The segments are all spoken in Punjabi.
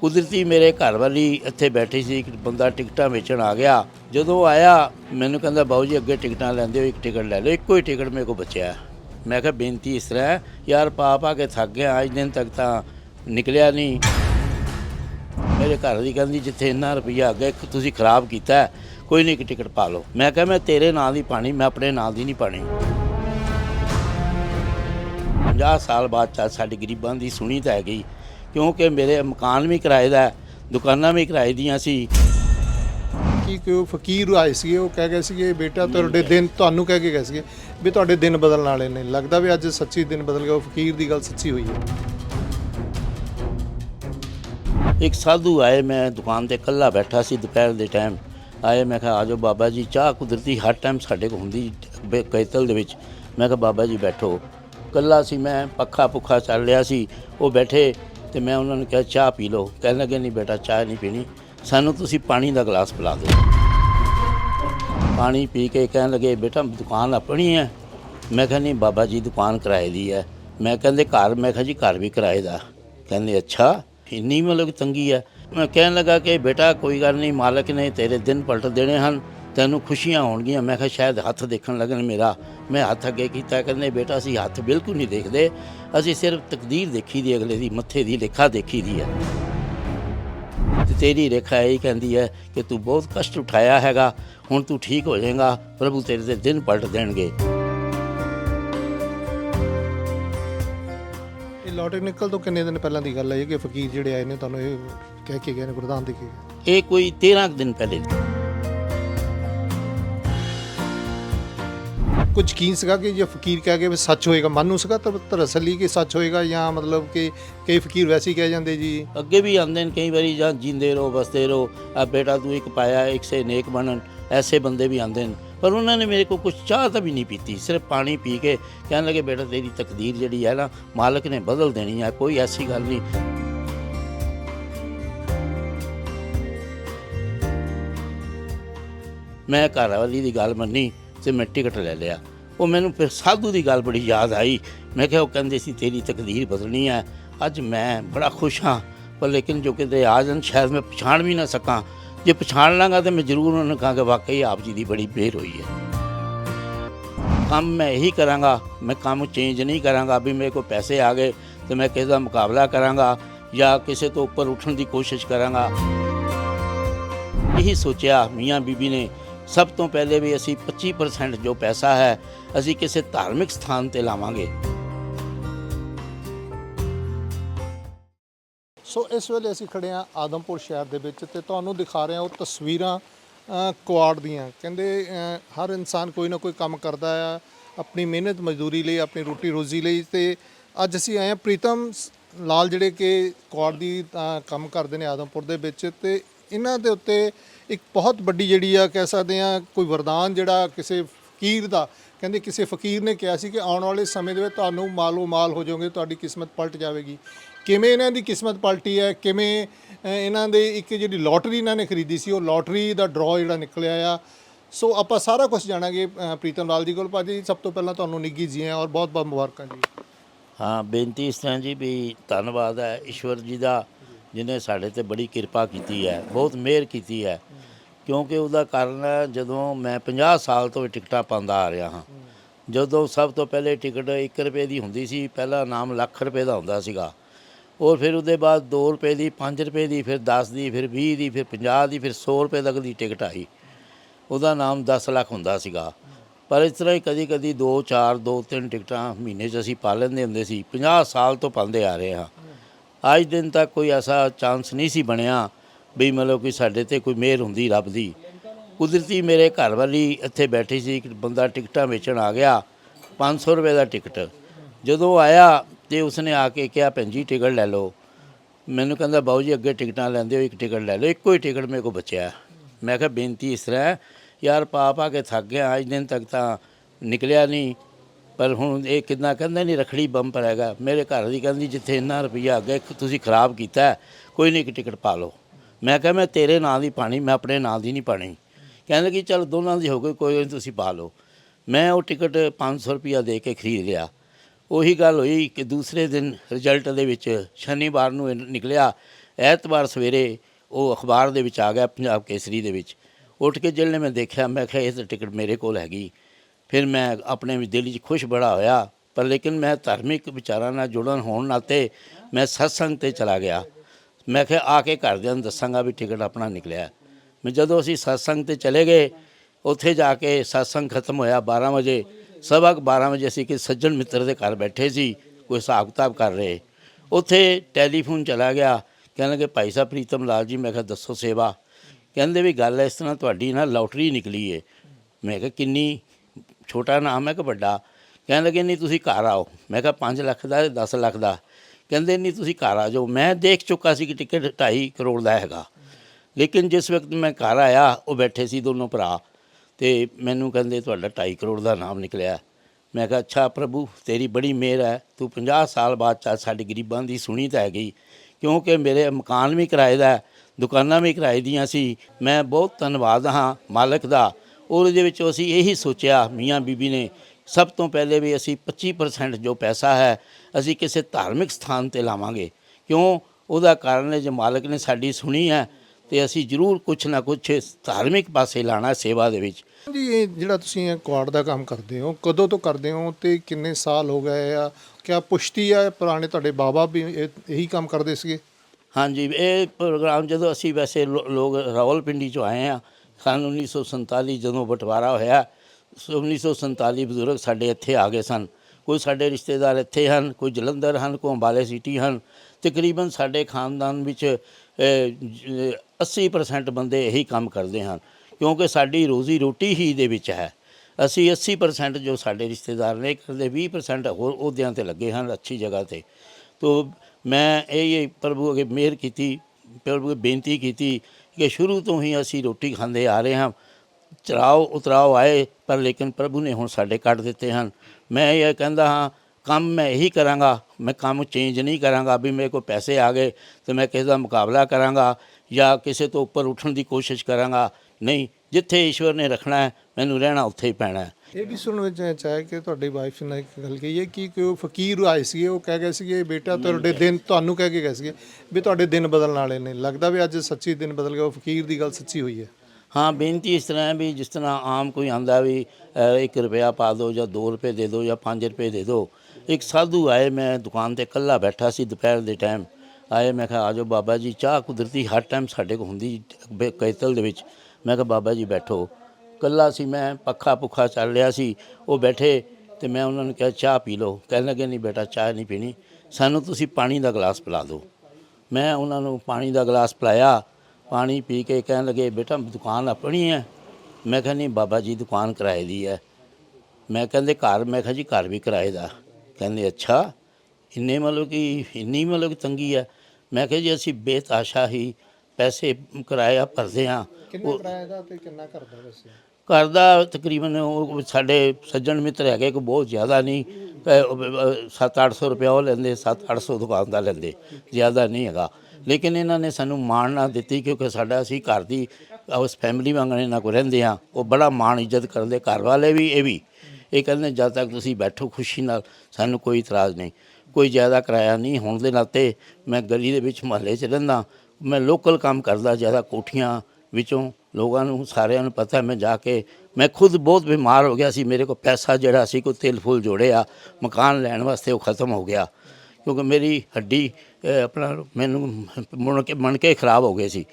ਕੁਦਰਤੀ ਮੇਰੇ ਘਰ ਵਾਲੀ ਇੱਥੇ ਬੈਠੀ ਸੀ, ਇੱਕ ਬੰਦਾ ਟਿਕਟਾਂ ਵੇਚਣ ਆ ਗਿਆ। ਜਦੋਂ ਆਇਆ, ਮੈਨੂੰ ਕਹਿੰਦਾ, ਬਾਊ ਜੀ, ਅੱਗੇ ਟਿਕਟਾਂ ਲੈਂਦੇ ਹੋ, ਇੱਕ ਟਿਕਟ ਲੈ ਲਓ, ਇੱਕੋ ਹੀ ਟਿਕਟ ਮੇਰੇ ਕੋਲ ਬਚਿਆ ਮੈਂ ਕਿਹਾ, ਬੇਨਤੀ ਇਸ ਤਰ੍ਹਾਂ ਯਾਰ ਪਾ ਪਾ ਕੇ ਥੱਕ ਗਿਆ, ਅੱਜ ਦਿਨ ਤੱਕ ਤਾਂ ਨਿਕਲਿਆ ਨਹੀਂ। ਮੇਰੇ ਘਰ ਦੀ ਕਹਿੰਦੀ, ਜਿੱਥੇ ਇੰਨਾ ਰੁਪਈਆ ਅੱਗੇ ਤੁਸੀਂ ਖਰਾਬ ਕੀਤਾ ਕੋਈ ਨਹੀਂ ਇੱਕ ਟਿਕਟ ਪਾ ਲਓ। ਮੈਂ ਕਿਹਾ, ਮੈਂ ਤੇਰੇ ਨਾਂ ਦੀ ਪਾਣੀ, ਮੈਂ ਆਪਣੇ ਨਾਂ ਦੀ ਨਹੀਂ ਪਾਣੀ। 50 ਸਾਲ ਬਾਅਦ ਚਾ ਸਾਡੀ ਗਰੀਬਾਂ ਦੀ ਸੁਣੀ ਤਾਂ ਹੈਗੀ। ਕਿਉਂਕਿ ਮੇਰੇ ਮਕਾਨ ਵੀ ਕਿਰਾਏ ਦਾ ਹੈ, ਦੁਕਾਨਾਂ ਵੀ ਕਿਰਾਏ ਦੀਆਂ ਸੀ। ਕੀ ਕਿ ਉਹ ਫਕੀਰ ਆਏ ਸੀਗੇ ਉਹ ਕਹਿ ਗਏ ਸੀਗੇ ਬੇਟਾ ਤੁਹਾਡੇ ਦਿਨ ਤੁਹਾਨੂੰ ਕਹਿ ਕੇ ਗਏ ਸੀਗੇ ਵੀ ਤੁਹਾਡੇ ਦਿਨ ਬਦਲਣ ਵਾਲੇ ਨੇ। ਲੱਗਦਾ ਵੀ ਅੱਜ ਸੱਚੀ ਦਿਨ ਬਦਲ ਗਿਆ ਉਹ ਫਕੀਰ ਦੀ ਗੱਲ ਸੱਚੀ ਹੋਈ ਹੈ। ਇੱਕ ਸਾਧੂ ਆਏ ਮੈਂ ਦੁਕਾਨ ਤੇ ਇਕੱਲਾ ਬੈਠਾ ਸੀ ਦੁਪਹਿਰ ਦੇ ਟਾਈਮ। ਆਏ ਮੈਂ ਕਿਹਾ ਆਜੋ ਬਾਬਾ ਜੀ ਚਾਹ ਕੁਦਰਤੀ ਹਰ ਟਾਈਮ ਸਾਡੇ ਕੋਲ ਹੁੰਦੀ ਬੇ- ਕੈਤਲ ਦੇ ਵਿੱਚ। ਮੈਂ ਕਿਹਾ ਬਾਬਾ ਜੀ ਬੈਠੋ। ਇਕੱਲਾ ਸੀ ਮੈਂ ਪੱਖਾ ਪੁੱਖਾ ਚੱਲ ਰਿਹਾ ਸੀ। ਉਹ ਬੈਠੇ ਤੇ ਮੈਂ ਉਹਨਾਂ ਨੂੰ ਕਿਹਾ, ਚਾਹ ਪੀ ਲਓ। ਕਹਿਣ ਲੱਗੇ, ਨਹੀਂ ਬੇਟਾ, ਚਾਹ ਨਹੀਂ ਪੀਣੀ। ਸਾਨੂੰ ਤੁਸੀਂ ਪਾਣੀ ਦਾ ਗਲਾਸ ਪਿਲਾ ਦਿਓ। ਪਾਣੀ ਪੀ ਕੇ ਕਹਿਣ ਲੱਗੇ, ਬੇਟਾ, ਦੁਕਾਨ ਆਪਣੀ ਹੈ। ਮੈਂ ਕਿਹਾ, ਨਹੀਂ ਬਾਬਾ ਜੀ, ਦੁਕਾਨ ਕਿਰਾਏ ਦੀ ਹੈ। ਮੈਂ ਕਹਿੰਦੇ, ਘਰ? ਮੈਂ ਕਿਹਾ, ਜੀ, ਘਰ ਵੀ ਕਿਰਾਏ ਦਾ। ਕਹਿੰਦੇ, ਅੱਛਾ, ਇੰਨੀ ਮਤਲਬ ਤੰਗੀ ਹੈ? ਮੈਂ ਕਹਿਣ ਲੱਗਾ ਕਿ, ਬੇਟਾ, ਕੋਈ ਗੱਲ ਨਹੀਂ, ਮਾਲਕ ਨੇ ਤੇਰੇ ਦਿਨ ਪਲਟ ਦੇਣੇ ਹਨ। ਤੈਨੂੰ ਖੁਸ਼ੀਆਂ ਹੋਣਗੀਆਂ। ਮੈਂ ਕਿਹਾ ਸ਼ਾਇਦ ਹੱਥ ਦੇਖਣ ਲੱਗਣ ਮੇਰਾ। ਮੈਂ ਹੱਥ ਅੱਗੇ ਕੀਤਾ ਕਹਿੰਦੇ ਬੇਟਾ ਅਸੀਂ ਹੱਥ ਬਿਲਕੁਲ ਨਹੀਂ ਦੇਖਦੇ। ਅਸੀਂ ਸਿਰਫ ਤਕਦੀਰ ਦੇਖੀ ਦੀ ਅਗਲੇ ਦੀ ਮੱਥੇ ਦੀ ਲੇਖਾ ਦੇਖੀ ਦੀ ਹੈ। ਤੇ ਤੇਰੀ ਰੇਖਾ ਇਹ ਕਹਿੰਦੀ ਹੈ ਕਿ ਤੂੰ ਬਹੁਤ ਕਸ਼ਟ ਉਠਾਇਆ ਹੈਗਾ। ਹੁਣ ਤੂੰ ਠੀਕ ਹੋ ਜਾਏਗਾ। ਪ੍ਰਭੂ ਤੇਰੇ ਦੇ ਦਿਨ ਪਲਟ ਦੇਣਗੇ। ਇਹ ਲੋਟਰੀ ਨਿਕਲ ਤੋਂ ਕਿੰਨੇ ਦਿਨ ਪਹਿਲਾਂ ਦੀ ਗੱਲ ਹੈ? ਕਿ ਫਕੀਰ ਜਿਹੜੇ ਆਏ ਨੇ ਤੁਹਾਨੂੰ ਇਹ ਕਹਿ ਕੇ ਗਏ ਨੇ ਗੁਰਦਾਨ ਦੇ ਕੇ ਗਏ ਇਹ ਕੋਈ 13 ਕੁ ਦਿਨ ਪਹਿਲੇ। ਦੀ। ਕੁਝ ਯਕੀਨ ਸੀਗਾ ਕਿ ਜੇ ਫਕੀਰ ਕਹਿ ਗਏ ਵੀ ਸੱਚ ਹੋਏਗਾ, ਮਨ ਸੀਗਾ ਤਾਂ ਤਰਸਲੀ ਕਿ ਸੱਚ ਹੋਏਗਾ ਜਾਂ ਮਤਲਬ ਕਿ ਕਈ ਫਕੀਰ ਵੈਸੇ ਹੀ ਕਹਿ ਜਾਂਦੇ ਜੀ। ਅੱਗੇ ਵੀ ਆਉਂਦੇ ਨੇ ਕਈ ਵਾਰੀ ਜਾਂ ਜਿੰਦੇ ਰਹੋ, ਵਸਦੇ ਰਹੋ, ਆ ਬੇਟਾ ਤੂੰ ਇੱਕ ਪਾਇਆ, ਇੱਕ ਸੇ ਨੇਕ ਬਣਨ, ਐਸੇ ਬੰਦੇ ਵੀ ਆਉਂਦੇ ਨੇ। ਪਰ ਉਹਨਾਂ ਨੇ ਮੇਰੇ ਕੋਲ ਕੁਝ ਚਾਹ ਤਾਂ ਵੀ ਨਹੀਂ ਪੀਤੀ, ਸਿਰਫ ਪਾਣੀ ਪੀ ਕੇ ਕਹਿਣ ਲੱਗੇ, ਬੇਟਾ ਤੇਰੀ ਤਕਦੀਰ ਜਿਹੜੀ ਹੈ ਨਾ, ਮਾਲਕ ਨੇ ਬਦਲ ਦੇਣੀ ਹੈ, ਕੋਈ ਐਸੀ ਗੱਲ ਨਹੀਂ। ਮੈਂ ਘਰ ਵਾਲੀ ਦੀ ਗੱਲ ਮੰਨੀ। ਤੇ ਮੈਂ ਟਿਕਟ ਲੈ ਲਿਆ। ਉਹ ਮੈਨੂੰ ਫਿਰ ਸਾਧੂ ਦੀ ਗੱਲ ਬੜੀ ਯਾਦ ਆਈ। ਮੈਂ ਕਿਹਾ, ਉਹ ਕਹਿੰਦੇ ਸੀ, ਤੇਰੀ ਤਕਦੀਰ ਬਦਲਣੀ ਹੈ। ਅੱਜ ਮੈਂ ਬੜਾ ਖੁਸ਼ ਹਾਂ, ਪਰ ਲੇਕਿਨ ਜੋ ਕਿਤੇ ਆ ਜਾਣ, ਸ਼ਾਇਦ ਮੈਂ ਪਛਾਣ ਵੀ ਨਾ ਸਕਾਂ। ਜੇ ਪਛਾਣ ਲਾਂਗਾ ਤਾਂ ਮੈਂ ਜ਼ਰੂਰ ਉਹਨਾਂ ਨੂੰ ਕਹਾਂਗਾ, ਵਾਕਈ ਆਪ ਜੀ ਦੀ ਬੜੀ ਮਿਹਰ ਹੋਈ ਹੈ। ਕੰਮ ਮੈਂ ਇਹੀ ਕਰਾਂਗਾ। ਮੈਂ ਕੰਮ ਚੇਂਜ ਨਹੀਂ ਕਰਾਂਗਾ। ਵੀ ਮੇਰੇ ਕੋਲ ਪੈਸੇ ਆ ਗਏ ਤੇ ਮੈਂ ਕਿਸੇ ਦਾ ਮੁਕਾਬਲਾ ਕਰਾਂਗਾ ਜਾਂ ਕਿਸੇ ਤੋਂ ਉੱਪਰ ਉੱਠਣ ਦੀ ਕੋਸ਼ਿਸ਼ ਕਰਾਂਗਾ। ਇਹੀ ਸੋਚਿਆ ਮੀਆਂ ਬੀਬੀ ਨੇ। ਸਭ ਤੋਂ ਪਹਿਲੇ ਵੀ ਅਸੀਂ 25% ਜੋ ਪੈਸਾ ਹੈ ਅਸੀਂ ਕਿਸੇ ਧਾਰਮਿਕ ਸਥਾਨ ਤੇ ਲਾਵਾਂਗੇ। ਸੋ ਇਸ ਵੇਲੇ ਅਸੀਂ ਖੜੇ ਹਾਂ ਆਦਮਪੁਰ ਸ਼ਹਿਰ ਦੇ ਵਿੱਚ ਤੇ ਤੁਹਾਨੂੰ ਦਿਖਾ ਰਹੇ ਹਾਂ ਉਹ ਤਸਵੀਰਾਂ ਅ, ਕੁਆੜ ਦੀਆਂ। ਕਹਿੰਦੇ ਹਰ ਇਨਸਾਨ ਕੋਈ ਨਾ ਕੋਈ ਕੰਮ ਕਰਦਾ ਆ ਆਪਣੀ ਮਿਹਨਤ ਮਜ਼ਦੂਰੀ ਲਈ ਆਪਣੀ ਰੋਟੀ ਰੋਜ਼ੀ ਲਈ ਤੇ ਅੱਜ ਅਸੀਂ ਆਏ ਹਾਂ ਪ੍ਰੀਤਮ ਲਾਲ ਜਿਹੜੇ ਕਿ ਕੁਆੜ ਦੀ ਕੰਮ ਕਰਦੇ ਨੇ ਆਦਮਪੁਰ ਦੇ ਵਿੱਚ ਤੇ ਇਹਨਾਂ ਦੇ ਉੱਤੇ ਇੱਕ ਬਹੁਤ ਵੱਡੀ ਜਿਹੜੀ ਆ ਕਹਿ ਸਕਦੇ ਆ ਕੋਈ ਵਰਦਾਨ ਜਿਹੜਾ ਕਿਸੇ ਫਕੀਰ ਦਾ, ਕਹਿੰਦੇ ਕਿਸੇ ਫਕੀਰ ਨੇ ਕਿਹਾ ਸੀ ਕਿ ਆਉਣ ਵਾਲੇ ਸਮੇਂ ਦੇ ਵਿੱਚ ਤੁਹਾਨੂੰ ਮਾਲੋ ਮਾਲ ਹੋ ਜਾਓਗੇ, ਤੁਹਾਡੀ ਕਿਸਮਤ ਪਲਟ ਜਾਵੇਗੀ। ਕਿਵੇਂ ਇਹਨਾਂ ਦੀ ਕਿਸਮਤ ਪਲਟੀ ਹੈ, ਕਿਵੇਂ ਇਹਨਾਂ ਦੇ ਇੱਕ ਜਿਹੜੀ ਲੋਟਰੀ ਇਹਨਾਂ ਨੇ ਖਰੀਦੀ ਸੀ, ਉਹ ਲੋਟਰੀ ਦਾ ਡਰਾਅ ਜਿਹੜਾ ਨਿਕਲਿਆ ਆ। ਸੋ ਆਪਾਂ ਸਾਰਾ ਕੁਝ ਜਾਣਾਂਗੇ ਪ੍ਰੀਤਮ ਲਾਲ ਜੀ ਕੋਲ। ਭਾਜੀ, ਸਭ ਤੋਂ ਪਹਿਲਾਂ ਤੁਹਾਨੂੰ ਨਿੱਗੀ ਜੀ ਹੈ ਔਰ ਬਹੁਤ ਬਹੁਤ ਮੁਬਾਰਕਾਂ ਜੀ। ਹਾਂ, ਬੇਨਤੀ ਇਸ ਤਰ੍ਹਾਂ ਜੀ ਵੀ ਧੰਨਵਾਦ ਹੈ, ਈਸ਼ਵਰ ਜੀ ਦਾ, ਜਿਨੇ ਸਾਡੇ ਤੇ ਬੜੀ ਕਿਰਪਾ ਕੀਤੀ ਹੈ, ਬਹੁਤ ਮਿਹਰ ਕੀਤੀ ਹੈ। ਕਿਉਂਕਿ ਉਹਦਾ ਕਾਰਨ ਹੈ ਜਦੋਂ ਮੈਂ 50 ਸਾਲ ਤੋਂ ਇਹ ਟਿਕਟਾਂ ਪਾਉਂਦਾ ਆ ਰਿਹਾ ਹਾਂ। ਜਦੋਂ ਸਭ ਤੋਂ ਪਹਿਲੇ ਟਿਕਟ 1 ਰੁਪਏ ਦੀ ਹੁੰਦੀ ਸੀ, ਪਹਿਲਾ ਨਾਮ ਲੱਖ ਰੁਪਏ ਦਾ ਹੁੰਦਾ ਸੀਗਾ। ਔਰ ਫਿਰ ਉਹਦੇ ਬਾਅਦ 2 ਰੁਪਏ ਦੀ 5 ਰੁਪਏ ਦੀ, ਫਿਰ 10 ਦੀ, ਫਿਰ 20 ਦੀ, ਫਿਰ 50 ਦੀ, ਫਿਰ 100 ਰੁਪਏ ਤੱਕ ਦੀ ਟਿਕਟ ਆਈ। ਉਹਦਾ ਨਾਮ 10 ਲੱਖ ਹੁੰਦਾ ਸੀਗਾ। ਪਰ ਇਸ ਤਰ੍ਹਾਂ ਹੀ ਕਦੀ ਕਦੀ 2 4 2 3 ਟਿਕਟਾਂ ਮਹੀਨੇ 'ਚ ਅਸੀਂ ਪਾ ਲੈਂਦੇ ਹੁੰਦੇ ਸੀ। 50 ਸਾਲ ਤੋਂ ਪਾਉਂਦੇ ਆ ਰਹੇ ਹਾਂ। ਅੱਜ ਦਿਨ ਤੱਕ ਕੋਈ ਐਸਾ ਚਾਂਸ ਨਹੀਂ ਸੀ ਬਣਿਆ ਵੀ ਮਤਲਬ ਕਿ ਸਾਡੇ ਤੇ ਕੋਈ ਮਿਹਰ ਹੁੰਦੀ ਰੱਬ ਦੀ। ਕੁਦਰਤੀ ਮੇਰੇ ਘਰ ਵਾਲੀ ਇੱਥੇ ਬੈਠੀ ਸੀ, ਇੱਕ ਬੰਦਾ ਟਿਕਟਾਂ ਵੇਚਣ ਆ ਗਿਆ 500 ਰੁਪਏ ਦਾ ਟਿਕਟ। ਜਦੋਂ ਆਇਆ ਤੇ ਉਸਨੇ ਆ ਕੇ ਕਿਹਾ, ਭੈਣ ਜੀ, ਟਿਕਟ ਲੈ ਲਓ। ਮੈਨੂੰ ਕਹਿੰਦਾ, ਬਾਊ ਜੀ, ਅੱਗੇ ਟਿਕਟਾਂ ਲੈਂਦੇ ਹੋ, ਇੱਕ ਟਿਕਟ ਲੈ ਲਓ। ਇੱਕੋ ਹੀ ਟਿਕਟ ਮੇਰੇ ਕੋਲ ਬਚਿਆ। ਮੈਂ ਕਿਹਾ, ਬੇਨਤੀ ਇਸ ਤਰ੍ਹਾਂ ਯਾਰ ਪਾ ਪਾ ਕੇ ਥੱਕ ਗਿਆ, ਅੱਜ ਦਿਨ ਤੱਕ ਤਾਂ ਨਿਕਲਿਆ ਨਹੀਂ। ਪਰ ਹੁਣ ਇਹ ਕਿੰਨਾ ਕਹਿੰਦੇ ਨਹੀਂ, ਰਖੜੀ ਬੰਪਰ ਹੈਗਾ। ਮੇਰੇ ਘਰ ਦੀ ਕਹਿੰਦੀ, ਜਿੱਥੇ ਇੰਨਾ ਰੁਪਈਆ ਅੱਗੇ ਤੁਸੀਂ ਖਰਾਬ ਕੀਤਾ, ਕੋਈ ਨਹੀਂ ਇੱਕ ਟਿਕਟ ਪਾ ਲਓ। ਮੈਂ ਕਿਹਾ, ਮੈਂ ਤੇਰੇ ਨਾਂ ਦੀ ਪਾਣੀ, ਮੈਂ ਆਪਣੇ ਨਾਂ ਦੀ ਨਹੀਂ ਪਾਣੀ। ਕਹਿੰਦੇ ਕਿ, ਚਲ ਦੋਨਾਂ ਦੀ ਹੋ ਗਈ ਕੋਈ ਨਹੀਂ ਤੁਸੀਂ ਪਾ ਲਓ। ਮੈਂ ਉਹ ਟਿਕਟ 500 ਰੁਪਈਆ ਦੇ ਕੇ ਖਰੀਦ ਲਿਆ। ਉਹੀ ਗੱਲ ਹੋਈ ਕਿ ਦੂਸਰੇ ਦਿਨ ਰਿਜ਼ਲਟ ਦੇ ਵਿੱਚ ਸ਼ਨੀਵਾਰ ਨੂੰ ਨਿਕਲਿਆ। ਐਤਵਾਰ ਸਵੇਰੇ ਉਹ ਅਖਬਾਰ ਦੇ ਵਿੱਚ ਆ ਗਿਆ, ਪੰਜਾਬ ਕੇਸਰੀ ਦੇ ਵਿੱਚ। ਉੱਠ ਕੇ ਜਿਹੜੇ ਮੈਂ ਦੇਖਿਆ, ਮੈਂ ਕਿਹਾ, ਇਹ ਤਾਂ ਟਿਕਟ ਮੇਰੇ ਕੋਲ ਹੈਗੀ। ਫਿਰ ਮੈਂ ਆਪਣੇ ਵੀ ਦਿਲ 'ਚ ਖੁਸ਼ ਬੜਾ ਹੋਇਆ, ਪਰ ਲੇਕਿਨ ਮੈਂ ਧਾਰਮਿਕ ਵਿਚਾਰਾਂ ਨਾਲ ਜੁੜਨ ਹੋਣ ਨਾਤੇ ਮੈਂ ਸਤਸੰਗ ਤੇ ਚਲਾ ਗਿਆ। ਮੈਂ ਕਿਹਾ, ਆ ਕੇ ਘਰਦਿਆਂ ਨੂੰ ਦੱਸਾਂਗਾ ਵੀ ਟਿਕਟ ਆਪਣਾ ਨਿਕਲਿਆ। ਮੈਂ ਜਦੋਂ ਅਸੀਂ ਸਤਸੰਗ ਤੇ ਚਲੇ ਗਏ, ਉੱਥੇ ਜਾ ਕੇ ਸਤਸੰਗ ਖਤਮ ਹੋਇਆ 12 ਵਜੇ। ਸਵਾ ਕੁ 12 ਵਜੇ ਅਸੀਂ ਕਿ ਸੱਜਣ ਮਿੱਤਰ ਦੇ ਘਰ ਬੈਠੇ ਸੀ, ਕੋਈ ਹਿਸਾਬ ਕਿਤਾਬ ਕਰ ਰਹੇ। ਉੱਥੇ ਟੈਲੀਫੋਨ ਚਲਾ ਗਿਆ, ਕਹਿਣ ਲੱਗੇ, ਭਾਈ ਸਾਹਿਬ, ਪ੍ਰੀਤਮ ਲਾਲ ਜੀ, ਮੈਂ ਕਿਹਾ, ਦੱਸੋ ਸੇਵਾ। ਕਹਿੰਦੇ ਵੀ, ਗੱਲ ਇਸ ਤਰ੍ਹਾਂ ਤੁਹਾਡੀ ਨਾ, ਲੋਟਰੀ ਨਿਕਲੀ ਏ। ਮੈਂ ਕਿਹਾ, ਕਿੰਨੀ? ਛੋਟਾ ਨਾਮ ਹੈ ਕਿ ਵੱਡਾ? ਕਹਿਣ ਲੱਗੇ, ਨਹੀਂ, ਤੁਸੀਂ ਘਰ ਆਓ। ਮੈਂ ਕਿਹਾ 5 ਲੱਖ ਦਾ ਤੇ 10 ਲੱਖ ਦਾ। ਕਹਿੰਦੇ, ਨਹੀਂ, ਤੁਸੀਂ ਘਰ ਆ ਜਾਓ। ਮੈਂ ਦੇਖ ਚੁੱਕਾ ਸੀ ਕਿ ਟਿਕਟ 2.5 ਕਰੋੜ ਦਾ ਹੈਗਾ। ਲੇਕਿਨ ਜਿਸ ਵਕਤ ਮੈਂ ਘਰ ਆਇਆ, ਉਹ ਬੈਠੇ ਸੀ ਦੋਨੋਂ ਭਰਾ ਤੇ ਮੈਨੂੰ ਕਹਿੰਦੇ, ਤੁਹਾਡਾ 2.5 ਕਰੋੜ ਦਾ ਨਾਮ ਨਿਕਲਿਆ। ਮੈਂ ਕਿਹਾ, ਅੱਛਾ ਪ੍ਰਭੂ, ਤੇਰੀ ਬੜੀ ਮਿਹਰ ਹੈ। ਤੂੰ 50 ਸਾਲ ਬਾਅਦ ਚਾ ਸਾਡੇ ਗਰੀਬਾਂ ਦੀ ਸੁਣੀ ਤਾਂ ਹੈਗੀ, ਕਿਉਂਕਿ ਮੇਰੇ ਮਕਾਨ ਵੀ ਕਿਰਾਏ ਦਾ ਦੁਕਾਨਾਂ ਵੀ ਕਿਰਾਏ ਦੀਆਂ ਸੀ। ਮੈਂ ਬਹੁਤ ਧੰਨਵਾਦ ਹਾਂ ਮਾਲਕ ਦਾ। ਔਰ ਉਹਦੇ ਵਿੱਚ ਅਸੀਂ ਇਹੀ ਸੋਚਿਆ, ਮੀਆਂ ਬੀਬੀ ਨੇ ਸਭ ਤੋਂ ਪਹਿਲੇ ਵੀ ਅਸੀਂ 25% ਜੋ ਪੈਸਾ ਹੈ ਅਸੀਂ ਕਿਸੇ ਧਾਰਮਿਕ ਸਥਾਨ ਤੇ ਲਾਵਾਂਗੇ। ਕਿਉਂ? ਉਹਦਾ ਕਾਰਨ ਹੈ ਜੇ ਮਾਲਕ ਨੇ ਸਾਡੀ ਸੁਣੀ ਹੈ ਤੇ ਅਸੀਂ ਜ਼ਰੂਰ ਕੁਛ ਨਾ ਕੁਛ ਧਾਰਮਿਕ ਪਾਸੇ ਲਾਣਾ ਸੇਵਾ ਦੇ ਵਿੱਚ। ਜੀ ਇਹ ਜਿਹੜਾ ਤੁਸੀਂ ਇਹ ਕੁਆੜ ਦਾ ਕੰਮ ਕਰਦੇ ਹੋ ਕਦੋਂ ਤੋਂ ਕਰਦੇ ਹੋ ਤੇ ਕਿੰਨੇ ਸਾਲ ਹੋ ਗਏ ਆ? ਕਿਆ ਪੁਸ਼ਤੀ ਆ ਪੁਰਾਣੇ ਤੁਹਾਡੇ ਬਾਬਾ ਵੀ ਇਹ- ਇਹੀ ਕੰਮ ਕਰਦੇ ਸੀਗੇ? ਹਾਂਜੀ ਇਹ ਪ੍ਰੋਗਰਾਮ ਜਦੋਂ ਅਸੀਂ ਵੈਸੇ ਲੋ- ਲੋਕ ਰਾਵਲਪਿੰਡੀ ਚੋਂ ਆਏ ਆ ਸਨ 1947 ਜਦੋਂ ਬਟਵਾਰਾ ਹੋਇਆ 1947 ਬਜ਼ੁਰਗ ਸਾਡੇ ਇੱਥੇ ਆ ਗਏ ਸਨ। ਕੋਈ ਸਾਡੇ ਰਿਸ਼ਤੇਦਾਰ ਇੱਥੇ ਹਨ ਕੋਈ ਜਲੰਧਰ ਹਨ ਕੋਈ ਅੰਬਾਲੇ ਸਿਟੀ ਹਨ। ਤਕਰੀਬਨ ਸਾਡੇ ਖਾਨਦਾਨ ਵਿੱਚ ਅਹ, ਜ- 80% ਬੰਦੇ ਇਹੀ ਕੰਮ ਕਰਦੇ ਹਨ ਕਿਉਂਕਿ ਸਾਡੀ ਰੋਜ਼ੀ ਰੋਟੀ ਹੀ ਦੇ ਵਿੱਚ ਹੈ। ਅਸੀਂ 80% ਜੋ ਸਾਡੇ ਰਿਸ਼ਤੇਦਾਰ ਨੇ ਕਰਦੇ 20% ਹੋਰ ਅਹੁਦਿਆਂ ਤੇ ਲੱਗੇ ਹਨ ਅੱਛੀ ਜਗ੍ਹਾ ਤੇ। ਤੋ ਮੈਂ ਇਹ ਪ੍ਰਭੂ ਅਗੇ ਮਿਹਰ ਕੀਤੀ ਪ੍ਰਭੂ ਬੇਨਤੀ ਕੀਤੀ ਕਿ ਸ਼ੁਰੂ ਤੋਂ ਹੀ ਅਸੀਂ ਰੋਟੀ ਖਾਂਦੇ ਆ ਰਹੇ ਹਾਂ। ਚੜਾਓ ਉਤਰਾਓ ਆਏ, ਪਰ ਲੇਕਿਨ ਪ੍ਰਭੂ ਨੇ ਹੁਣ ਸਾਡੇ ਕੱਢ ਦਿੱਤੇ ਹਨ। ਮੈਂ ਇਹ ਕਹਿੰਦਾ ਹਾਂ, ਕੰਮ ਮੈਂ ਇਹੀ ਕਰਾਂਗਾ, ਮੈਂ ਕੰਮ ਚੇਂਜ ਨਹੀਂ ਕਰਾਂਗਾ, ਵੀ ਮੇਰੇ ਕੋਲ ਪੈਸੇ ਆ ਗਏ ਤੇ ਮੈਂ ਕਿਸੇ ਦਾ ਮੁਕਾਬਲਾ ਕਰਾਂਗਾ ਜਾਂ ਕਿਸੇ ਤੋਂ ਉੱਪਰ ਉੱਠਣ ਦੀ ਕੋਸ਼ਿਸ਼ ਕਰਾਂਗਾ। ਨਹੀਂ, ਜਿੱਥੇ ਈਸ਼ਵਰ ਨੇ ਰੱਖਣਾ ਹੈ, ਮੈਨੂੰ ਰਹਿਣਾ ਉੱਥੇ ਹੀ ਪੈਣਾ ਹੈ। ਇਹ ਵੀ ਸੁਣਨ ਵਿੱਚ ਚਾਹਿਆ ਕਿ ਤੁਹਾਡੀ ਵਾਈਫ ਨੇ ਇੱਕ ਗੱਲ ਕਹੀ ਹੈ ਕਿ ਕਿ ਉਹ ਫਕੀਰ ਆਏ ਸੀਗੇ, ਉਹ ਕਹਿ ਗਏ ਸੀਗੇ, ਬੇਟਾ ਤੁਹਾਡੇ ਦਿਨ ਤੁਹਾਨੂੰ ਕਹਿ ਕੇ ਗਏ ਸੀਗੇ ਵੀ ਤੁਹਾਡੇ ਦਿਨ ਬਦਲਣ ਵਾਲੇ ਨੇ। ਲੱਗਦਾ ਵੀ ਅੱਜ ਸੱਚੀ ਦਿਨ ਬਦਲ ਗਿਆ ਉਹ ਫਕੀਰ ਦੀ ਗੱਲ ਸੱਚੀ ਹੋਈ ਹੈ। ਹਾਂ, ਬੇਨਤੀ ਇਸ ਤਰ੍ਹਾਂ ਹੈ ਵੀ ਜਿਸ ਤਰ੍ਹਾਂ ਆਮ ਕੋਈ ਆਂਦਾ ਵੀ 1 ਰੁਪਿਆ ਪਾ ਦਿਓ ਜਾਂ 2 ਰੁਪਏ ਦੇ ਦਿਓ ਜਾਂ 5 ਰੁਪਏ ਦੇ ਦਿਓ ਇੱਕ ਸਾਧੂ ਆਏ, ਮੈਂ ਦੁਕਾਨ ਤੇ ਇਕੱਲਾ ਬੈਠਾ ਸੀ ਦੁਪਹਿਰ ਦੇ ਟਾਈਮ ਆਏ, ਮੈਂ ਕਿਹਾ, ਆਜੋ ਬਾਬਾ ਜੀ, ਚਾਹ ਕੁਦਰਤੀ ਹਰ ਟਾਈਮ ਸਾਡੇ ਕੋਲ ਹੁੰਦੀ ਬੇ- ਕੈਤਲ ਦੇ ਵਿੱਚ। ਮੈਂ ਕਿਹਾ, ਬਾਬਾ ਜੀ, ਬੈਠੋ। ਇਕੱਲਾ ਸੀ, ਮੈਂ ਪੱਖਾ ਪੁੱਖਾ ਚੱਲ ਰਿਹਾ ਸੀ। ਉਹ ਬੈਠੇ ਤੇ ਮੈਂ ਉਹਨਾਂ ਨੂੰ ਕਿਹਾ, ਚਾਹ ਪੀ ਲਓ। ਕਹਿਣ ਲੱਗੇ, ਨਹੀਂ ਬੇਟਾ, ਚਾਹ ਨਹੀਂ ਪੀਣੀ। ਸਾਨੂੰ ਤੁਸੀਂ ਪਾਣੀ ਦਾ ਗਲਾਸ ਪਿਲਾ ਦਿਓ। ਮੈਂ ਉਹਨਾਂ ਨੂੰ ਪਾਣੀ ਦਾ ਗਲਾਸ ਪਿਲਾਇਆ। ਪਾਣੀ ਪੀ ਕੇ ਕਹਿਣ ਲੱਗੇ ਬੇਟਾ ਦੁਕਾਨ ਆਪਣੀ ਹੈ। ਮੈਂ ਕਿਹਾ ਨਹੀਂ ਬਾਬਾ ਜੀ ਦੁਕਾਨ ਕਿਰਾਏ ਦੀ ਹੈ। ਮੈਂ ਕਹਿੰਦੇ ਘਰ? ਮੈਂ ਕਿਹਾ ਜੀ ਘਰ ਵੀ ਕਿਰਾਏ ਦਾ। ਕਹਿੰਦੇ ਅੱਛਾ ਇੰਨੇ ਮਤਲਬ ਕਿ ਇੰਨੀ ਮਤਲਬ ਕਿ ਤੰਗੀ ਹੈ? ਮੈਂ ਕਿਹਾ ਜੀ ਅਸੀਂ ਬੇਤਾਸ਼ਾ ਹੀ ਪੈਸੇ ਕਿਰਾਇਆ ਭਰਦੇ ਹਾਂ। ਕਿੰਨਾ ਕਿਰਾਇਆ ਦਾ ਤੇ ਕਿੰਨਾ ਕਰਦਾ ਵੈਸੇ? ਘਰ ਦਾ ਤਕਰੀਬਨ ਉਹ ਸਾਡੇ ਸੱਜਣ ਮਿੱਤਰ ਹੈਗੇ ਕੋਈ ਬਹੁਤ ਜ਼ਿਆਦਾ ਨਹੀਂ। 7-800 ਰੁਪਇਆ ਉਹ ਲੈਂਦੇ 7-800 ਦੁਕਾਨ ਦਾ ਲੈਂਦੇ ਜ਼ਿਆਦਾ ਨਹੀਂ ਹੈਗਾ। ਲੇਕਿਨ ਇਹਨਾਂ ਨੇ ਸਾਨੂੰ ਮਾਣ ਨਾ ਦਿੱਤੀ ਕਿਉਂਕਿ ਸਾਡਾ ਅਸੀਂ ਘਰ ਦੀ, ਉਸ ਫੈਮਿਲੀ ਵਾਂਗਣ ਇਹਨਾਂ ਕੋ ਰਹਿੰਦੇ ਆ ਉਹ ਬੜਾ ਮਾਣ ਇੱਜ਼ਤ ਕਰਦੇ ਘਰ ਵਾਲੇ ਵੀ, ਇਹ ਵੀ। ਇਹ ਕਹਿੰਦੇ, ਜਦ ਤੱਕ ਤੁਸੀਂ ਬੈਠੋ ਖੁਸ਼ੀ ਨਾਲ, ਸਾਨੂੰ ਕੋਈ ਇਤਰਾਜ਼ ਨਹੀਂ। ਕੋਈ ਜ਼ਿਆਦਾ ਕਿਰਾਇਆ ਨਹੀਂ ਹੋਣ ਦੇ ਨਾਤੇ ਮੈਂ ਗਲੀ ਦੇ ਵਿੱਚ ਮਹੱਲੇ 'ਚ ਰਹਿੰਦਾ। ਮੈਂ ਲੋਕਲ ਕੰਮ ਕਰਦਾ, ਜ਼ਿਆਦਾ ਕੋਠੀਆਂ ਵਿੱਚੋਂ ਲੋਕਾਂ ਨੂੰ, ਸਾਰਿਆਂ ਨੂੰ ਪਤਾ ਮੈਂ ਜਾ ਕੇ, ਮੈਂ ਖੁਦ ਬਹੁਤ ਬਿਮਾਰ ਹੋ ਗਿਆ ਸੀ। ਮੇਰੇ ਕੋਲ ਪੈਸਾ ਜਿਹੜਾ ਸੀ, ਕੋਈ ਤਿਲ ਫੁੱਲ ਜੋੜਿਆ, ਮਕਾਨ ਲੈਣ ਵਾਸਤੇ ਉਹ ਖਤਮ ਹੋ ਗਿਆ। ਕਿਉਂਕਿ ਮੇਰੀ ਹੱਡੀ ਆਪਣਾ ਮੈਨੂੰ ਮੁੜ ਕੇ ਮਣ ਕੇ ਖਰਾਬ ਹੋ ਗਏ ਸੀ।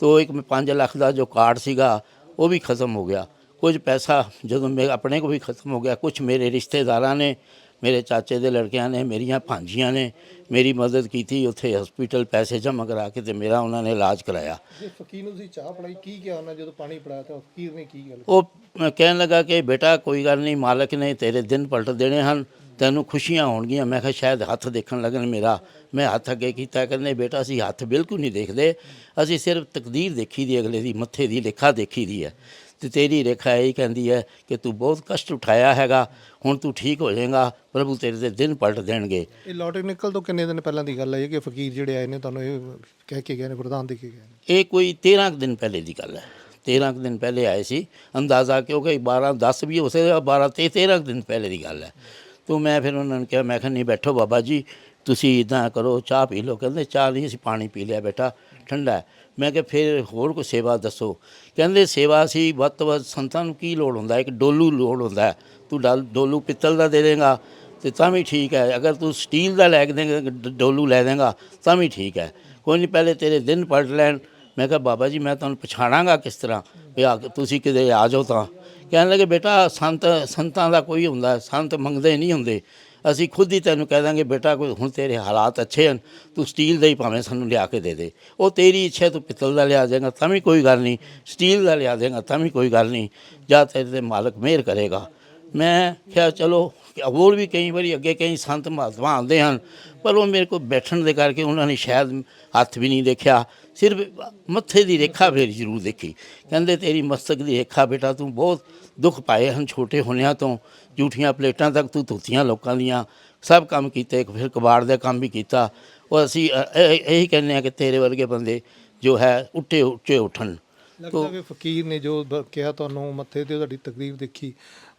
ਤੋ ਇੱਕ 5 ਲੱਖ ਦਾ ਜੋ ਕਾਰਡ ਸੀਗਾ ਉਹ ਵੀ ਖਤਮ ਹੋ ਗਿਆ। ਕੁਝ ਪੈਸਾ ਜਦੋਂ ਮੇਰੇ ਆਪਣੇ ਕੋ ਵੀ ਖਤਮ ਹੋ ਗਿਆ। ਕੁਝ ਮੇਰੇ ਰਿਸ਼ਤੇਦਾਰਾਂ ਨੇ ਮੇਰੇ ਚਾਚੇ ਦੇ ਲੜਕਿਆਂ ਨੇ ਮੇਰੀਆਂ ਭਾਂਜੀਆਂ ਨੇ ਮੇਰੀ ਮਦਦ ਕੀਤੀ। ਉੱਥੇ ਹਸਪੀਟਲ ਪੈਸੇ ਜਮ੍ਹਾਂ ਕਰਾ ਕੇ ਤੇ ਮੇਰਾ ਉਹਨਾਂ ਨੇ ਇਲਾਜ ਕਰਾਇਆ। ਜੇ ਫਕੀਰ ਨੂੰ ਤੁਸੀਂ ਚਾਹ ਪੜਾਈ ਕੀ ਕਿਹਾ ਉਹਨਾਂ ਜਦੋਂ ਪਾਣੀ ਪੜਾਇਆ ਤਾਂ? ਫਕੀਰ ਨੇ ਕੀ ਗੱਲ ਉਹ ਕਹਿਣ ਲੱਗਾ ਕਿ ਬੇਟਾ ਕੋਈ ਗੱਲ ਨਹੀਂ ਮਾਲਕ ਨੇ ਤੇਰੇ ਦਿਨ ਪਲਟ ਦੇਣੇ ਹਨ ਤੈਨੂੰ ਖੁਸ਼ੀਆਂ ਹੋਣਗੀਆਂ। ਮੈਂ ਕਿਹਾ ਸ਼ਾਇਦ ਹੱਥ ਦੇਖਣ ਲੱਗਣ ਮੇਰਾ। ਮੈਂ ਹੱਥ ਅੱਗੇ ਕੀਤਾ ਕਹਿੰਦੇ ਬੇਟਾ ਅਸੀਂ ਹੱਥ ਬਿਲਕੁਲ ਨਹੀਂ ਦੇਖਦੇ। ਅਸੀਂ ਸਿਰਫ ਤਕਦੀਰ ਦੇਖੀ ਦੀ ਅਗਲੇ ਦੀ ਮੱਥੇ ਦੀ ਲੇਖਾ ਦੇਖੀ ਦੀ ਹੈ। ਤੇ ਤੇਰੀ ਰੇਖਾ ਇਹ ਕਹਿੰਦੀ ਹੈ ਕਿ ਤੂੰ ਬਹੁਤ ਕਸ਼ਟ ਉਠਾਇਆ ਹੈਗਾ ਹੁਣ ਤੂੰ ਠੀਕ ਹੋ ਜਾਏਗਾ ਪ੍ਰਭੂ ਤੇਰੇ ਦੇ ਦਿਨ ਪਲਟ ਦੇਣਗੇ। ਇਹ ਲੋਟਰੀ ਨਿਕਲ ਤੋਂ ਕਿੰਨੇ ਦਿਨ ਪਹਿਲਾਂ ਦੀ ਗੱਲ ਹੈ ਕਿ ਫਕੀਰ ਜਿਹੜੇ ਆਏ ਨੇ ਤੁਹਾਨੂੰ ਇਹ ਕਹਿ ਕੇ ਗਏ ਨੇ ਵਰਦਾਨ ਦੇ ਕੇ ਗਏ ਨੇ? ਇਹ ਕੋਈ 13 ਕੁ ਦਿਨ ਪਹਿਲੇ ਦੀ ਗੱਲ ਹੈ। 13 ਕੁ ਦਿਨ ਪਹਿਲੇ ਆਏ ਸੀ। ਅੰਦਾਜ਼ਾ ਕਿਉਂਕਿ 12 10 ਵੀ ਹੋ ਸਕਦਾ 12 ਤੇ 13 ਕੁ ਦਿਨ ਪਹਿਲੇ ਦੀ ਗੱਲ ਹੈ। ਤੋ ਮੈਂ ਫਿਰ ਉਹਨਾਂ ਨੂੰ ਕਿਹਾ ਮੈਂ ਕਿਹਾ ਨਹੀਂ ਬੈਠੋ ਬਾਬਾ ਜੀ ਤੁਸੀਂ ਇਦਾਂ ਕਰੋ, ਚਾਹ ਪੀ ਲਓ। ਕਹਿੰਦੇ ਚਾਹ ਨਹੀਂ, ਅਸੀਂ ਪਾਣੀ ਪੀ ਲਿਆ ਬੇਟਾ, ਠੰਡਾ ਮੈਂ ਕਿਹਾ, ਫਿਰ ਹੋਰ ਕੋਈ ਸੇਵਾ ਦੱਸੋ? ਕਹਿੰਦੇ, ਸੇਵਾ ਸੀ ਵੱਧ ਤੋਂ ਵੱਧ ਸੰਤਾਂ ਨੂੰ ਕੀ ਲੋੜ ਹੁੰਦਾ? ਇੱਕ ਡੋਲੂ ਲੋੜ ਹੁੰਦਾ ਤੂੰ ਡਲ- ਡੋਲੂ ਪਿੱਤਲ ਦਾ ਦੇ ਦੇਗਾ ਤੇ ਤਾਂ ਵੀ ਠੀਕ ਹੈ। ਅਗਰ ਤੂੰ ਸਟੀਲ ਦਾ ਲੈ ਕੇ ਦੇਂਗਾ ਡੋਲੂ ਲੈ ਦੇਂਗਾ, ਤਾਂ ਵੀ ਠੀਕ ਹੈ। ਕੋਈ ਨਹੀਂ, ਪਹਿਲੇ ਤੇਰੇ ਦਿਨ ਪੜ ਲੈਣ। ਮੈਂ ਕਿਹਾ, ਬਾਬਾ ਜੀ, ਮੈਂ ਤੁਹਾਨੂੰ ਪਛਾਣਾਂਗਾ ਕਿਸ ਤਰ੍ਹਾਂ? ਵੀ ਆ, ਤੁਸੀਂ ਕਿਤੇ ਆ ਜਾਓ ਤਾਂ। ਕਹਿਣ ਲੱਗੇ, ਬੇਟਾ, ਸੰਤ, ਸੰਤਾਂ ਦਾ ਕੋਈ ਹੁੰਦਾ, ਸੰਤ ਮੰਗਦੇ ਨਹੀਂ ਹੁੰਦੇ। ਅਸੀਂ ਖੁਦ ਹੀ ਤੈਨੂੰ ਕਹਿ ਦਾਂਗੇ, ਬੇਟਾ, ਕੋਈ ਹੁਣ ਤੇਰੇ ਹਾਲਾਤ ਅੱਛੇ ਹਨ, ਤੂੰ ਸਟੀਲ ਦਾ ਹੀ ਭਾਵੇਂ ਸਾਨੂੰ ਲਿਆ ਕੇ ਦੇ ਦੇ। ਉਹ ਤੇਰੀ ਇੱਛਾ ਤੂੰ ਪਿੱਤਲ ਦਾ ਲਿਆ ਦੇਗਾ, ਤਾਂ ਵੀ ਕੋਈ ਗੱਲ ਨਹੀਂ। ਸਟੀਲ ਦਾ ਲਿਆ ਦੇਗਾ, ਤਾਂ ਵੀ ਕੋਈ ਗੱਲ ਨਹੀਂ। ਜਾਂ ਤੇਰੇ ਤੇ ਮਾਲਕ ਮਿਹਰ ਕਰੇਗਾ। ਮੈਂ ਕਿਹਾ, ਚਲੋ, ਹੋਰ ਵੀ ਕਈ ਵਾਰੀ ਅੱਗੇ ਕਈ ਸੰਤ ਮਹਾਤਮਾ ਆਉਂਦੇ ਹਨ, ਪਰ ਉਹ ਮੇਰੇ ਕੋਲ ਬੈਠਣ ਦੇ ਕਰਕੇ ਉਹਨਾਂ ਨੇ ਸ਼ਾਇਦ ਹੱਥ ਵੀ ਨਹੀਂ ਦੇਖਿਆ। ਸਿਰਫ ਮੱਥੇ ਦੀ ਰੇਖਾ ਫੇਰ ਜ਼ਰੂਰ ਦੇਖੀ। ਕਹਿੰਦੇ ਤੇਰੀ ਮਸਤਕ ਦੀ ਰੇਖਾ ਬੇਟਾ ਤੂੰ ਬਹੁਤ ਦੁੱਖ ਪਾਏ ਹਨ ਛੋਟੇ ਹੁੰਨਿਆਂ ਤੋਂ। ਝੂਠੀਆਂ ਪਲੇਟਾਂ ਤੱਕ ਤੂੰ ਧੋਤੀਆਂ ਲੋਕਾਂ ਦੀਆਂ। ਸਭ ਕੰਮ ਕੀਤੇ ਫਿਰ ਕਬਾੜ ਦਾ ਕੰਮ ਵੀ ਕੀਤਾ। ਉਹ ਅਸੀਂ ਇਹ- ਕਹਿੰਦੇ ਆ ਕਿ ਤੇਰੇ ਵਰਗੇ ਬੰਦੇ ਜੋ ਹੈ ਉੱਠੇ ਉੱਚੇ ਉੱਠਣ। ਲੱਗਦਾ ਕਿ ਫਕੀਰ ਨੇ ਜੋ ਕਿਹਾ ਤੁਹਾਨੂੰ ਮੱਥੇ ਤੇ ਤੁਹਾਡੀ ਤਕਰੀਰ ਦੇਖੀ।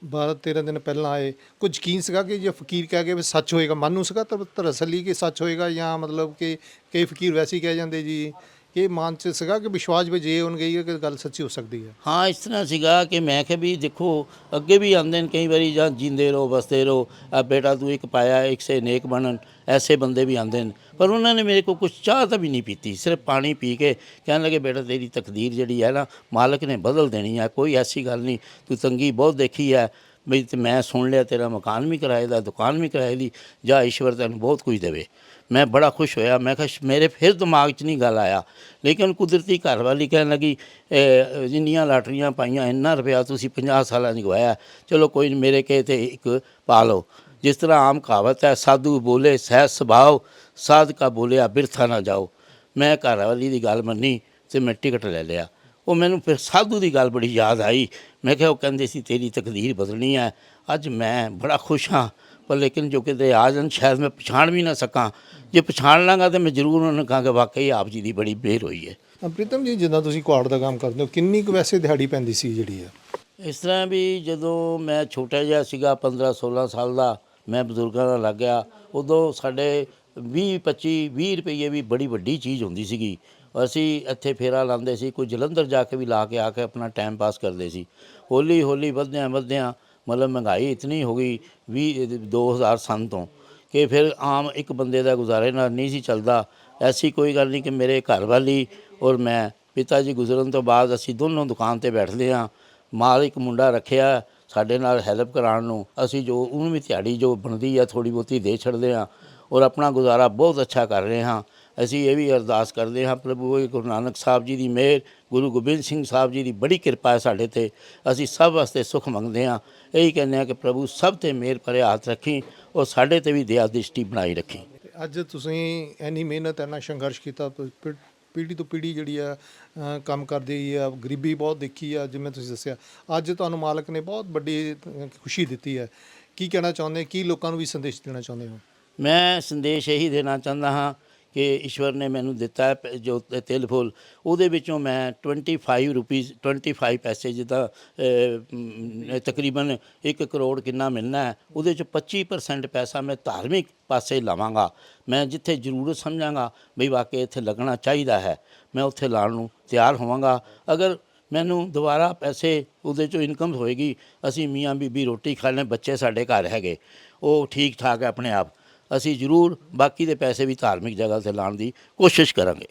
12 13 ਦਿਨ ਪਹਿਲਾਂ ਆਏ। ਕੁਝ ਯਕੀਨ ਸੀਗਾ ਕਿ ਜੇ ਫਕੀਰ ਕਹਿ ਕੇ ਵੀ ਸੱਚ ਹੋਏਗਾ? ਮਨ ਸੀਗਾ ਤਾਂ ਤਰਸਲੀ ਕਿ ਸੱਚ ਹੋਏਗਾ? ਜਾਂ ਮਤਲਬ ਕਿ ਕਈ ਫਕੀਰ ਵੈਸੇ ਹੀ ਕਹਿ ਜਾਂਦੇ ਜੀ। ਕਿ ਮਨ ਚ ਸੀਗਾ ਕਿ ਵਿਸ਼ਵਾਸ ਵਿੱਚ ਇਹ ਹੋਣ ਗਈ ਹੈ ਕਿ ਗੱਲ ਸੱਚੀ ਹੋ ਸਕਦੀ ਹੈ। ਹਾਂ, ਇਸ ਤਰ੍ਹਾਂ ਸੀਗਾ ਕਿ ਮੈਂ ਕਿਹਾ ਵੀ ਦੇਖੋ, ਅੱਗੇ ਵੀ ਆਉਂਦੇ ਨੇ ਕਈ ਵਾਰੀ ਜਾਂ ਜਿੰਦੇ ਰਹੋ, ਵਸਦੇ ਰਹੋ, ਆ ਬੇਟਾ ਤੂੰ ਇੱਕ ਪਾਇਆ, ਇੱਕ ਸੇ ਨੇਕ ਬਣਨ, ਐਸੇ ਬੰਦੇ ਵੀ ਆਉਂਦੇ ਨੇ। ਪਰ ਉਹਨਾਂ ਨੇ ਮੇਰੇ ਕੋਲ ਕੁਝ ਚਾਹ ਤਾਂ ਵੀ ਨਹੀਂ ਪੀਤੀ, ਸਿਰਫ ਪਾਣੀ ਪੀ ਕੇ ਕਹਿਣ ਲੱਗੇ, ਬੇਟਾ ਤੇਰੀ ਤਕਦੀਰ ਜਿਹੜੀ ਹੈ ਨਾ, ਮਾਲਕ ਨੇ ਬਦਲ ਦੇਣੀ ਹੈ ਕੋਈ ਐਸੀ ਗੱਲ ਨਹੀਂ, ਤੂੰ ਤੰਗੀ ਬਹੁਤ ਦੇਖੀ ਹੈ, ਵੀ ਤੇ ਮੈਂ ਸੁਣ ਲਿਆ ਤੇਰਾ ਮਕਾਨ ਵੀ ਕਿਰਾਏ ਦਾ, ਦੁਕਾਨ ਵੀ ਕਿਰਾਏ ਦੀ, ਜਾਂ ਈਸ਼ਵਰ ਤੈਨੂੰ ਬਹੁਤ ਕੁਝ ਦੇਵੇ। ਮੈਂ ਬੜਾ ਖੁਸ਼ ਹੋਇਆ। ਮੈਂ ਕਿਹਾ ਮੇਰੇ ਫਿਰ ਦਿਮਾਗ 'ਚ ਨਹੀਂ ਗੱਲ ਆਇਆ। ਲੇਕਿਨ ਕੁਦਰਤੀ ਘਰ ਵਾਲੀ ਕਹਿਣ ਲੱਗੀ ਜਿੰਨੀਆਂ ਲਾਟਰੀਆਂ ਪਾਈਆਂ, ਇੰਨਾ ਰੁਪਇਆ ਤੁਸੀਂ 50 ਸਾਲਾਂ 'ਚ ਗਵਾਇਆ ਚਲੋ ਕੋਈ ਨਹੀਂ ਮੇਰੇ ਕਹੇ ਤੇ ਇੱਕ ਪਾ ਲਓ। ਜਿਸ ਤਰ੍ਹਾਂ ਆਮ ਕਹਾਵਤ ਹੈ, ਸਾਧੂ ਬੋਲੇ, ਸਹਿ ਸੁਭਾਵ ਸਾਧਕਾ ਬੋਲਿਆ, ਬਿਰਥਾ ਨਾ ਜਾਓ। ਮੈਂ ਘਰ ਵਾਲੀ ਦੀ ਗੱਲ ਮੰਨੀ ਤੇ ਮੈਂ ਟਿਕਟ ਲੈ ਲਿਆ। ਉਹ ਮੈਨੂੰ ਫਿਰ ਸਾਧੂ ਦੀ ਗੱਲ ਬੜੀ ਯਾਦ ਆਈ। ਮੈਂ ਕਿਹਾ, ਉਹ ਕਹਿੰਦੇ ਸੀ, ਤੇਰੀ ਤਕਦੀਰ ਬਦਲਣੀ ਹੈ। ਅੱਜ ਮੈਂ ਬੜਾ ਖੁਸ਼ ਹਾਂ, ਪਰ ਲੇਕਿਨ ਜੋ ਕਿਤੇ ਆ ਜਾਣ, ਸ਼ਾਇਦ ਮੈਂ ਪਛਾਣ ਵੀ ਨਾ ਸਕਾਂ। ਜੇ ਪਛਾਣ ਲਾਂਗਾ ਤੇ ਮੈਂ ਜ਼ਰੂਰ ਉਹਨਾਂ ਨੂੰ ਕਹਾਂਗਾ ਵਾਕਈ ਆਪ ਜੀ ਦੀ ਬੜੀ ਮਿਹਰ ਹੋਈ ਹੈ। ਪ੍ਰੀਤਮ ਜੀ ਜਿੱਦਾਂ ਤੁਸੀਂ ਕੁਆੜ ਦਾ ਕੰਮ ਕਰਦੇ ਹੋ ਕਿੰਨੀ ਕੁ ਵੈਸੇ ਦਿਹਾੜੀ ਪੈਂਦੀ ਸੀ ਜਿਹੜੀ ਹੈ ਇਸ ਤਰ੍ਹਾਂ ਵੀ ਜਦੋਂ ਮੈਂ ਛੋਟਾ ਜਿਹਾ ਸੀਗਾ 15 16 ਸਾਲ ਦਾ ਮੈਂ ਬਜ਼ੁਰਗਾਂ ਨਾਲ ਲੱਗ ਗਿਆ ਉਦੋਂ ਸਾਡੇ 20 25 20 ਰੁਪਏ ਵੀ ਬੜੀ ਵੱਡੀ ਚੀਜ਼ ਹੁੰਦੀ ਸੀਗੀ। ਅਸੀਂ ਇੱਥੇ ਫੇਰਾ ਲਾਉਂਦੇ ਸੀ ਕੋਈ ਜਲੰਧਰ ਜਾ ਕੇ ਵੀ ਲਾ ਕੇ ਆ ਕੇ ਆਪਣਾ ਟਾਈਮ ਪਾਸ ਕਰਦੇ ਸੀ। ਹੌਲੀ ਹੌਲੀ ਵਧਦਿਆਂ ਵਧਦਿਆਂ ਮਤਲਬ ਮਹਿੰਗਾਈ ਇਤਨੀ ਹੋ ਗਈ 20 2000 ਸੰਨ ਤੋਂ। ਕਿ ਫਿਰ ਆਮ ਇੱਕ ਬੰਦੇ ਦਾ ਗੁਜ਼ਾਰੇ ਨਾਲ ਨਹੀਂ ਸੀ ਚੱਲਦਾ। ਐਸੀ ਕੋਈ ਗੱਲ ਨਹੀਂ ਕਿ ਮੇਰੇ ਘਰ ਵਾਲੀ ਔਰ ਮੈਂ, ਪਿਤਾ ਜੀ ਗੁਜ਼ਰਨ ਤੋਂ ਬਾਅਦ ਅਸੀਂ ਦੋਨੋਂ ਦੁਕਾਨ ਤੇ ਬੈਠਦੇ ਹਾਂ। ਮਾਲ ਇੱਕ ਮੁੰਡਾ ਰੱਖਿਆ, ਸਾਡੇ ਨਾਲ ਹੈਲਪ ਕਰਾਉਣ ਨੂੰ। ਅਸੀਂ ਜੋ, ਉਹਨੂੰ ਵੀ ਦਿਹਾੜੀ ਜੋ ਬਣਦੀ ਆ ਥੋੜੀ ਬਹੁਤੀ ਦੇ ਛੱਡਦੇ ਹਾਂ। ਔਰ ਆਪਣਾ ਗੁਜ਼ਾਰਾ ਬਹੁਤ ਅੱਛਾ ਕਰ ਰਹੇ ਹਾਂ। ਅਸੀਂ ਇਹ ਵੀ ਅਰਦਾਸ ਕਰਦੇ ਹਾਂ ਪ੍ਰਭੂ ਗੁਰੂ ਨਾਨਕ ਸਾਹਿਬ ਜੀ ਦੀ ਮਿਹਰ ਗੁਰੂ ਗੋਬਿੰਦ ਸਿੰਘ ਸਾਹਿਬ ਜੀ ਦੀ ਬੜੀ ਕਿਰਪਾ ਹੈ ਸਾਡੇ ਤੇ। ਅਸੀਂ ਸਭ ਵਾਸਤੇ ਸੁਖ ਮੰਗਦੇ ਹਾਂ। ਇਹੀ ਕਹਿੰਦੇ ਹਾਂ ਕਿ ਪ੍ਰਭੂ ਸਭ ਤੇ ਮਿਹਰ ਭਰੇ ਹੱਥ ਰੱਖੀ ਔਰ ਸਾਡੇ ਤੇ ਵੀ ਦਇਆ ਦ੍ਰਿਸ਼ਟੀ ਬਣਾਈ ਰੱਖੀ। ਅੱਜ ਤੁਸੀਂ ਇੰਨੀ ਮਿਹਨਤ ਇੰਨਾ ਸੰਘਰਸ਼ ਕੀਤਾ ਪ- ਪੀ- ਪੀੜ੍ਹੀ ਤੋਂ ਪੀੜ੍ਹੀ ਜਿਹੜੀ ਆ ਕੰਮ ਕਰਦੀ ਆ ਗਰੀਬੀ ਬਹੁਤ ਦੇਖੀ ਆ ਜਿਵੇਂ ਤੁਸੀਂ ਦੱਸਿਆ। ਅੱਜ ਤੁਹਾਨੂੰ ਮਾਲਕ ਨੇ ਬਹੁਤ ਵੱਡੀ ਖੁਸ਼ੀ ਦਿੱਤੀ ਹੈ। ਕੀ ਕਹਿਣਾ ਚਾਹੁੰਦੇ ਕੀ ਲੋਕਾਂ ਨੂੰ ਵੀ ਸੰਦੇਸ਼ ਦੇਣਾ ਚਾਹੁੰਦੇ ਹੋ? ਮੈਂ ਸੰਦੇਸ਼ ਇਹੀ ਦੇਣਾ ਚਾਹੁੰਦਾ ਹਾਂ ਕਿ ਈਸ਼ਵਰ ਨੇ ਮੈਨੂੰ ਦਿੱਤਾ ਹੈ ਪ- ਜੋ ਤਿਲ ਫੁੱਲ। ਉਹਦੇ ਵਿੱਚੋਂ ਮੈਂ 25 ਰੁਪੀਸ 25 ਪੈਸੇ ਜਿੱਦਾਂ ਤਕਰੀਬਨ 1 ਕਰੋੜ ਕਿੰਨਾ ਮਿਲਣਾ ਹੈ, ਉਹਦੇ ਚ 25% ਪੈਸਾ ਮੈਂ ਧਾਰਮਿਕ ਪਾਸੇ ਲਾਵਾਂਗਾ। ਮੈਂ ਜਿੱਥੇ ਜ਼ਰੂਰਤ ਸਮਝਾਂਗਾ ਵੀ ਵਾਕਿਆ ਇੱਥੇ ਲੱਗਣਾ ਚਾਹੀਦਾ ਹੈ। ਮੈਂ ਉੱਥੇ ਲਾਉਣ ਨੂੰ ਤਿਆਰ ਹੋਵਾਂਗਾ। ਅਗਰ ਮੈਨੂੰ ਦੁਬਾਰਾ ਪੈਸੇ ਉਹਦੇ ਚੋਂ ਇਨਕਮ ਹੋਏਗੀ, ਅਸੀਂ ਮੀਆਂ ਬੀਬੀ ਰੋਟੀ ਖਾ ਲੈ ਬੱਚੇ ਸਾਡੇ ਘਰ ਹੈਗੇ। ਉਹ ਠੀਕ ਠਾਕ ਹੈ ਆਪਣੇ ਆਪ। ਅਸੀਂ ਜ਼ਰੂਰ ਬਾਕੀ ਦੇ ਪੈਸੇ ਵੀ ਧਾਰਮਿਕ ਜਗ੍ਹਾ ਤੇ ਲਾਉਣ ਦੀ ਕੋਸ਼ਿਸ਼ ਕਰਾਂਗੇ।